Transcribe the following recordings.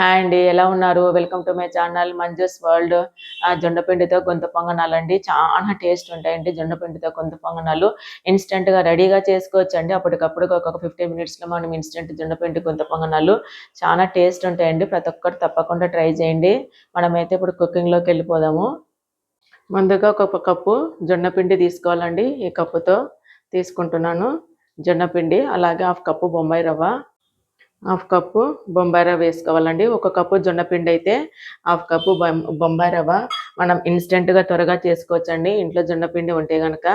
Hi అండి ఎలా ఉన్నారు? Welcome to my channel Manju's world జొండపిండితో పిండితో గొంత పొంగనాలు అండి చాలా టేస్ట్ ఉంటాయండి జొండపిండితో గొంత పొంగనాలు. ఇన్స్టెంట్గా రెడీగా చేసుకోవచ్చు అండి అప్పటికప్పుడు ఒక ఫిఫ్టీన్ మినిట్స్లో మనం ఇన్స్టెంట్ జొండపిండి గొంత పొంగనాలు. చాలా టేస్ట్ ఉంటాయండి. ప్రతి ఒక్కరు తప్పకుండా ట్రై చేయండి. మనమైతే ఇప్పుడు కుకింగ్లోకి వెళ్ళిపోదాము. ముందుగా ఒక కప్పు జొన్న పిండి తీసుకోవాలండి. ఈ కప్పుతో తీసుకుంటున్నాను జొన్నపిండి అలాగే హాఫ్ కప్పు బొంబాయి రవ్వ. హాఫ్ కప్పు బొంబాయి రవ్వ వేసుకోవాలండి. ఒక కప్పు జొన్నపిండి అయితే హాఫ్ కప్పు బొంబాయి రవ్వ. మనం ఇన్స్టెంట్గా త్వరగా చేసుకోవచ్చండి. ఇంట్లో జొన్నపిండి ఉంటే కనుక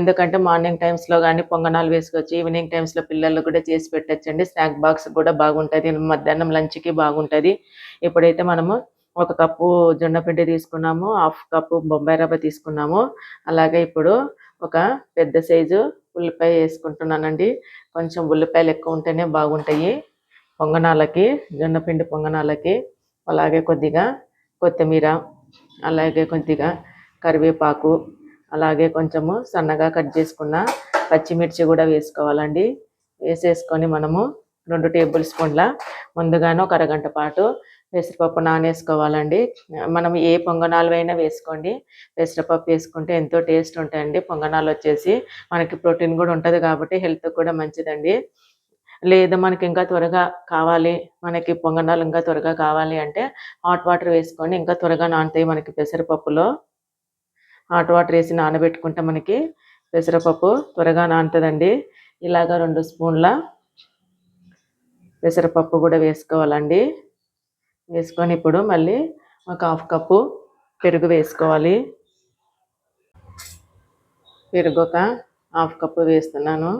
ఎందుకంటే మార్నింగ్ టైమ్స్లో కానీ పొంగనాలు వేసుకోవచ్చు. ఈవినింగ్ టైమ్స్లో పిల్లలు కూడా చేసి పెట్టచ్చండి. స్నాక్ బాక్స్ కూడా బాగుంటుంది. మధ్యాహ్నం లంచ్కి బాగుంటుంది. ఇప్పుడైతే మనము ఒక కప్పు జొన్నపిండి తీసుకున్నాము హాఫ్ కప్పు బొంబాయి రవ్వ తీసుకున్నాము అలాగే ఇప్పుడు ఒక పెద్ద సైజు ఉల్లిపాయ వేసుకుంటున్నానండి. కొంచెం ఉల్లిపాయలు ఎక్కువ ఉంటేనే బాగుంటాయి. పొంగనాలకి జొన్నపిండి పొంగనాలకి అలాగే కొద్దిగా కొత్తిమీర అలాగే కొద్దిగా కరివేపాకు అలాగే కొంచెము సన్నగా కట్ చేసుకున్న పచ్చిమిర్చి కూడా వేసుకోవాలండి. వేసేసుకొని మనము రెండు టేబుల్ స్పూన్ల ముందుగానే ఒక అరగంట పాటు పెసరపప్పు నానేసుకోవాలండి. మనం ఏ పొంగనాలు అయినా వేసుకోండి. పెసరపప్పు వేసుకుంటే ఎంతో టేస్ట్ ఉంటాయండి. పొంగనాలు వచ్చేసి మనకి ప్రోటీన్ కూడా ఉంటుంది కాబట్టి హెల్త్ కూడా మంచిదండి. లేదా మనకి ఇంకా త్వరగా కావాలి మనకి పొంగనాలు ఇంకా త్వరగా కావాలి అంటే హాట్ వాటర్ వేసుకొని ఇంకా త్వరగా నానుతాయి మనకి పెసరపప్పులో హాట్ వాటర్ వేసి నానబెట్టుకుంటే మనకి పెసరపప్పు త్వరగా నానుతుందండి. ఇలాగ రెండు స్పూన్ల పెసరపప్పు కూడా వేసుకోవాలండి. వేసుకొని ఇప్పుడు మళ్ళీ ఒక హాఫ్ కప్పు పెరుగు వేసుకోవాలి. పెరుగు ఒక హాఫ్ కప్పు వేస్తున్నాను.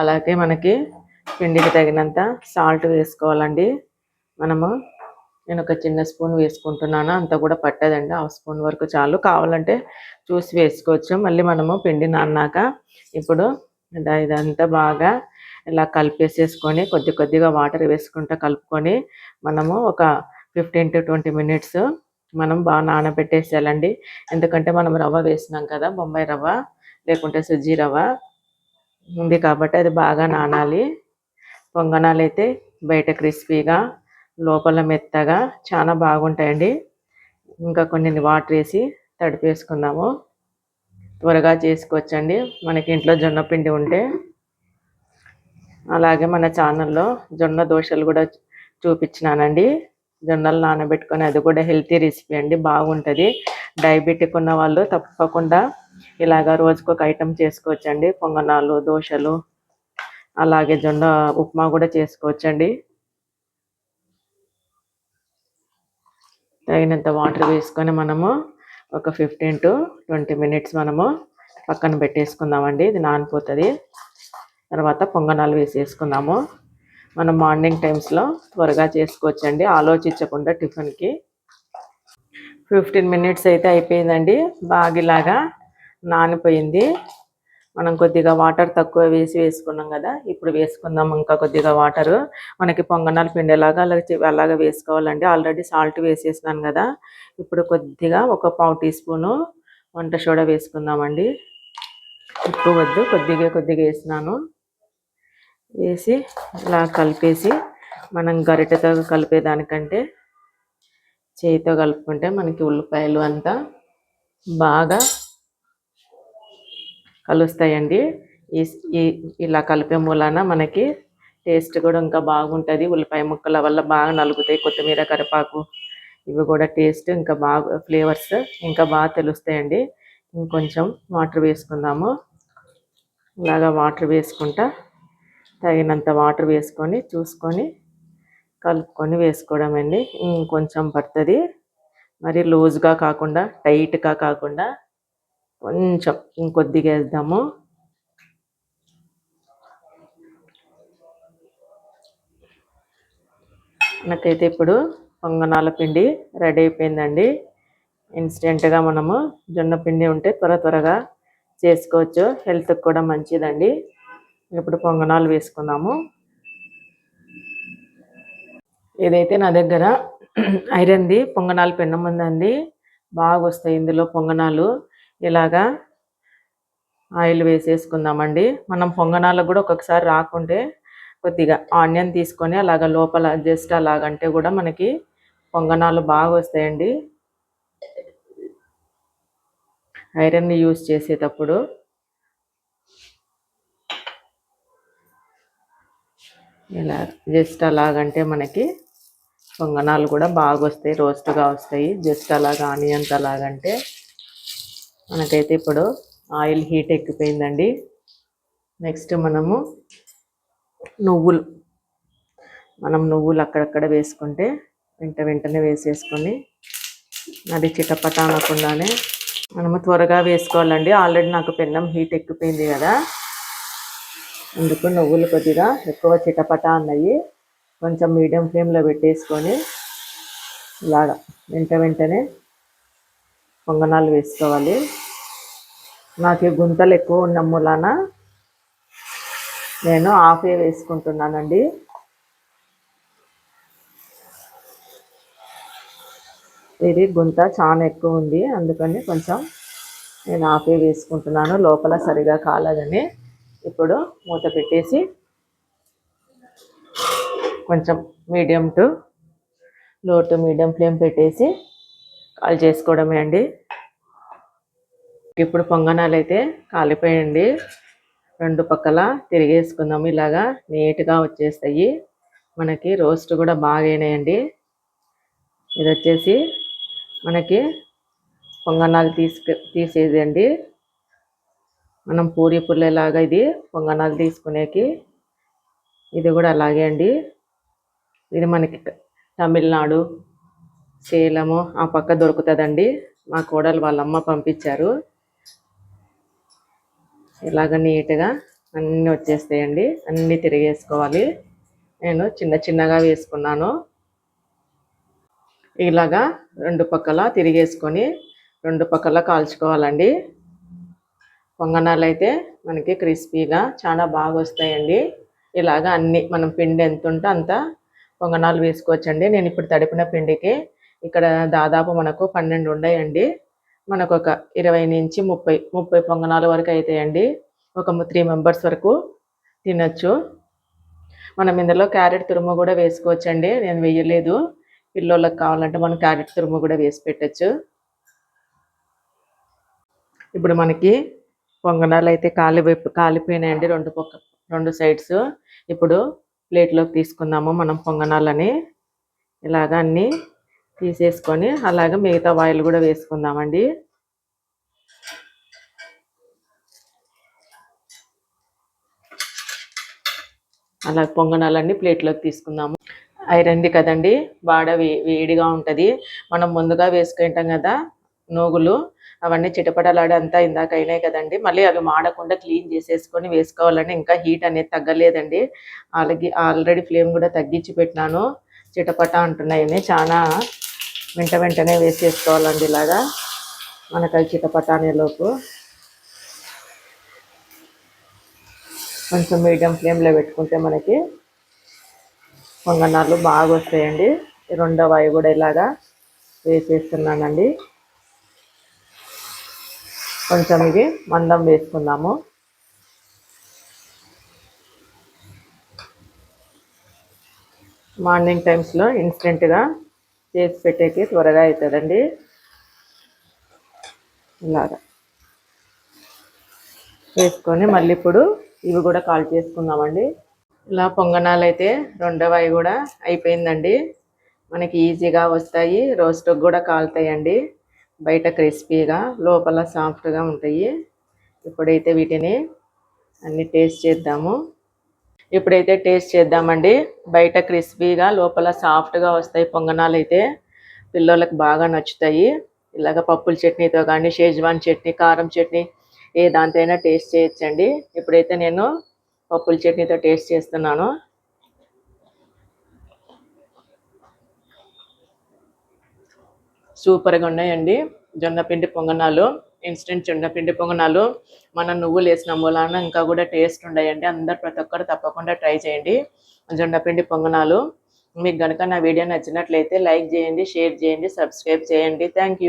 అలాగే మనకి పిండికి తగినంత సాల్ట్ వేసుకోవాలండి. మనము నేను ఒక చిన్న స్పూన్ వేసుకుంటున్నాను. అంత కూడా పట్టదండి. హాఫ్ స్పూన్ వరకు చాలు. కావాలంటే చూసి వేసుకోవచ్చు. మళ్ళీ మనము పిండి నాన్నాక ఇప్పుడు ఇదంతా బాగా ఇలా కలిపేసేసుకొని కొద్ది కొద్దిగా వాటర్ వేసుకుంటూ కలుపుకొని మనము ఒక ఫిఫ్టీన్ టు ట్వంటీ మినిట్స్ మనం బాగా నానబెట్టేసేయాలండి. ఎందుకంటే మనం రవ్వ వేసినాం కదా బొంబాయి రవ్వ లేకుంటే సుజ్జీ రవ్వ. ఉంది కాబట్టి అది బాగా నానాలి. పొంగనాలు అయితే బయట క్రిస్పీగా లోపల మెత్తగా చాలా బాగుంటాయండి. ఇంకా కొన్ని వాటర్ వేసి తడిపేసుకుందాము. త్వరగా చేసుకోవచ్చండి మనకి ఇంట్లో జొన్న పిండి ఉంటే అలాగే మన ఛానల్లో జొన్న దోశలు కూడా చూపించినానండి. జొన్నలు నానబెట్టుకొని అది కూడా హెల్తీ రెసిపీ అండి. బాగుంటుంది. డయాబెటిక్ ఉన్న వాళ్ళు తప్పకుండా ఇలాగ రోజుకొక ఐటెం చేసుకోవచ్చండి. పొంగనాలు దోశలు అలాగే జొన్న ఉప్మా కూడా చేసుకోవచ్చండి. తగినంత వాటర్ వేసుకొని మనము ఒక ఫిఫ్టీన్ టు ట్వంటీ మినిట్స్ మనము పక్కన పెట్టేసుకుందామండి. ఇది నానిపోతుంది. తర్వాత పొంగనాలు వేసేసుకుందాము. మనం మార్నింగ్ టైమ్స్లో త్వరగా చేసుకోవచ్చండి. ఆలోచించకుండా టిఫిన్కి. ఫిఫ్టీన్ మినిట్స్ అయితే అయిపోయిందండి. బాగిలాగా నానిపోయింది. మనం కొద్దిగా వాటర్ తక్కువ వేసి వేసుకున్నాం కదా ఇప్పుడు వేసుకుందాం ఇంకా కొద్దిగా వాటర్. మనకి పొంగనాలు పిండేలాగా అలాగే అలాగా వేసుకోవాలండి. ఆల్రెడీ సాల్ట్ వేసేసినాను కదా ఇప్పుడు కొద్దిగా ఒక పావు టీ స్పూను వంట సోడా వేసుకుందామండి. ఉప్పు వద్దు కొద్దిగా కొద్దిగా వేసినాను. వేసి ఇలా కలిపేసి మనం గరిటెతో కలిపేదానికంటే చేయితో కలుపుకుంటే మనకి ఉల్లిపాయలు అంతా బాగా కలుస్తాయండి. ఈ ఇలా కలిపే మూలాన మనకి టేస్ట్ కూడా ఇంకా బాగుంటుంది. ఉల్లిపాయ ముక్కల వల్ల బాగా నలుగుతాయి. కొత్తిమీర కరివేపాకు ఇవి కూడా టేస్ట్ ఇంకా బాగా ఫ్లేవర్స్ ఇంకా బాగా తెలుస్తాయండి. ఇంకొంచెం వాటర్ వేసుకుందాము. ఇలాగా వాటర్ వేసుకుంటా తగినంత వాటర్ వేసుకొని చూసుకొని కలుపుకొని వేసుకోవడం అండి ఇంకొంచెం పడుతుంది. మరి లూజ్గా కాకుండా టైట్గా కాకుండా కొంచెం ఇంకొద్దిగా వేద్దాము. నాకైతే ఇప్పుడు పొంగనాల పిండి రెడీ అయిపోయిందండి. ఇన్స్టెంట్గా మనము జొన్న పిండి ఉంటే త్వర త్వరగా చేసుకోవచ్చు. హెల్త్కి కూడా మంచిదండి. ఇప్పుడు పొంగనాలు వేసుకుందాము. ఏదైతే నా దగ్గర ఐరన్ది పొంగనాలు పిండం ఉందండి బాగా వస్తాయి ఇందులో పొంగనాలు. ఇలాగా ఆయిల్ వేసేసుకుందామండి. మనం పొంగనాలకు కూడా ఒక్కొక్కసారి రాకుంటే కొద్దిగా ఆనియన్ తీసుకొని అలాగ లోపల జస్ట్ అలాగంటే కూడా మనకి పొంగనాలు బాగా వస్తాయండి. ఐరన్ని యూస్ చేసేటప్పుడు ఇలా జస్ట్ అలాగంటే మనకి పొంగనాలు కూడా బాగా వస్తాయి రోస్ట్గా వస్తాయి. జస్ట్ అలాగ ఆనియన్స్ అలాగంటే మనకైతే ఇప్పుడు ఆయిల్ హీట్ ఎక్కిపోయిందండి. నెక్స్ట్ మనము నువ్వులు మనం నువ్వులు అక్కడక్కడ వేసుకుంటే వెంట వెంటనే వేసేసుకొని అది చిటపట అనకుండానే మనము త్వరగా వేసుకోవాలండి. ఆల్రెడీ నాకు పెన్నం హీట్ ఎక్కిపోయింది కదా. అందుకు నువ్వులు కొద్దిగా ఎక్కువ చిటపట అన్నాయి కొంచెం మీడియం ఫ్లేమ్లో పెట్టేసుకొని ఇలాగా వెంట వెంటనే పొంగనాలు వేసుకోవాలి. నాకు గుంతలు ఎక్కువ ఉన్న మూలాన నేను ఆఫే వేసుకుంటున్నానండి. ఇది గుంత చాలా ఎక్కువ ఉంది. అందుకని కొంచెం నేను ఆఫే వేసుకుంటున్నాను. లోపల సరిగా కాలేదని ఇప్పుడు మూత పెట్టేసి కొంచెం medium to low to medium flame పెట్టేసి కాల్ చేసుకోవడమే అండి. ఇప్పుడు పొంగనాలు అయితే కాలిపోయండి రెండు పక్కల తిరిగేసుకుందాము ఇలాగా నీట్గా వచ్చేస్తాయి. మనకి రోస్ట్ కూడా బాగా అయినాయండి ఇది వచ్చేసి మనకి పొంగనాలు తీసుకు తీసేదండి. మనం పూరి పుల్లలాగా ఇది పొంగనాలు తీసుకునేకి ఇది కూడా అలాగే అండి. ఇది మనకి తమిళనాడు సేలము ఆ పక్క దొరుకుతుందండి. మా కోడలు వాళ్ళ అమ్మ పంపించారు. ఇలాగ నీట్గా అన్నీ వచ్చేస్తాయండి. అన్నీ తిరిగేసుకోవాలి. నేను చిన్న చిన్నగా వేసుకున్నాను. ఇలాగా రెండు పక్కల తిరిగేసుకొని రెండు పక్కల కాల్చుకోవాలండి. పొంగనాలు అయితే మనకి క్రిస్పీగా చాలా బాగా వస్తాయండి. ఇలాగ అన్ని మనం పిండి ఎంత ఉంటే అంత పొంగనాలు వేసుకోవచ్చండి. నేను ఇప్పుడు తడిపిన పిండికి ఇక్కడ దాదాపు మనకు పన్నెండు ఉన్నాయండి. మనకు ఒక ఇరవై నుంచి ముప్పై ముప్పై పొంగనాల వరకు అవుతాయండి ఒక త్రీ మెంబర్స్ వరకు తినచ్చు. మనం ఇందులో క్యారెట్ తురుము కూడా వేసుకోవచ్చండి. నేను వేయలేదు. పిల్లోళ్ళకి కావాలంటే మనం క్యారెట్ తురుము కూడా వేసి పెట్టచ్చు. ఇప్పుడు మనకి పొంగనాలు అయితే కాలి కాలిపోయినాయండి రెండు పక్క రెండు సైడ్స్ ఇప్పుడు ప్లేట్లోకి తీసుకుందాము మనం పొంగనాలని. ఇలాగ అన్నీ తీసేసుకొని అలాగే మిగతా ఆయిల్ కూడా వేసుకుందామండి. అలాగే పొంగనాలన్నీ ప్లేట్లోకి తీసుకుందాము. ఐరన్ది కదండి బాడ వేడిగా ఉంటుంది. మనం ముందుగా వేసుకుంటాం కదా నూగులు అవన్నీ చిటపటలాడి అంతా ఇందాక అయినాయి కదండి. మళ్ళీ అవి మాడకుండా క్లీన్ చేసేసుకొని వేసుకోవాలని ఇంకా హీట్ అనేది తగ్గలేదండి. అలాగే ఆల్రెడీ ఫ్లేమ్ కూడా తగ్గించి పెట్టినాను. చిటపట అంటున్నాయని చాలా వెంట వెంటనే వేసేసుకోవాలండి ఇలాగా. మనకు అది చిటపట కొంచెం మీడియం ఫ్లేమ్లో పెట్టుకుంటే మనకి పొంగనాలు బాగా వస్తాయండి. రెండవ అవి కూడా ఇలాగా వేసేస్తున్నానండి కొంచెం ఇది మందం వేసుకుందాము. మార్నింగ్ టైమ్స్లో ఇన్స్టెంట్గా చేసి పెట్టేకి త్వరగా అవుతుందండి ఇలాగా. వేసుకొని మళ్ళీ ఇప్పుడు ఇవి కూడా కాల్ చేసుకుందామండి. ఇలా పొంగనాలు అయితే రెండవ అవి కూడా అయిపోయిందండి. మనకి ఈజీగా వస్తాయి. రోస్ట్ కూడా కాలుతాయండి. బయట క్రిస్పీగా లోపల సాఫ్ట్గా ఉంటాయి. ఇప్పుడైతే వీటిని అన్ని టేస్ట్ చేద్దాము. ఇప్పుడైతే టేస్ట్ చేద్దామండి. బయట క్రిస్పీగా లోపల సాఫ్ట్గా వస్తాయి పొంగనాలు అయితే పిల్లలకు బాగా నచ్చుతాయి. ఇలాగ పప్పుల చట్నీతో కానీ షేజ్వాన్ చట్నీ కారం చట్నీ ఏ దాంతైనా టేస్ట్ చేయొచ్చండి. ఇప్పుడైతే నేను పప్పుల చట్నీతో టేస్ట్ చేస్తున్నాను. సూపర్గా ఉన్నాయండి. జొన్నపిండి పొంగనాలు. ఇన్స్టెంట్ జొన్నపిండి పొంగనాలు మన నువ్వులు వేసిన మూలాన ఇంకా కూడా టేస్ట్ ఉండయండి అందరు ప్రతి ఒక్కరు తప్పకుండా ట్రై చేయండి. జొన్నపిండి పొంగనాలు. మీకు కనుక నా వీడియో నచ్చినట్లయితే లైక్ చేయండి షేర్ చేయండి సబ్స్క్రైబ్ చేయండి. థ్యాంక్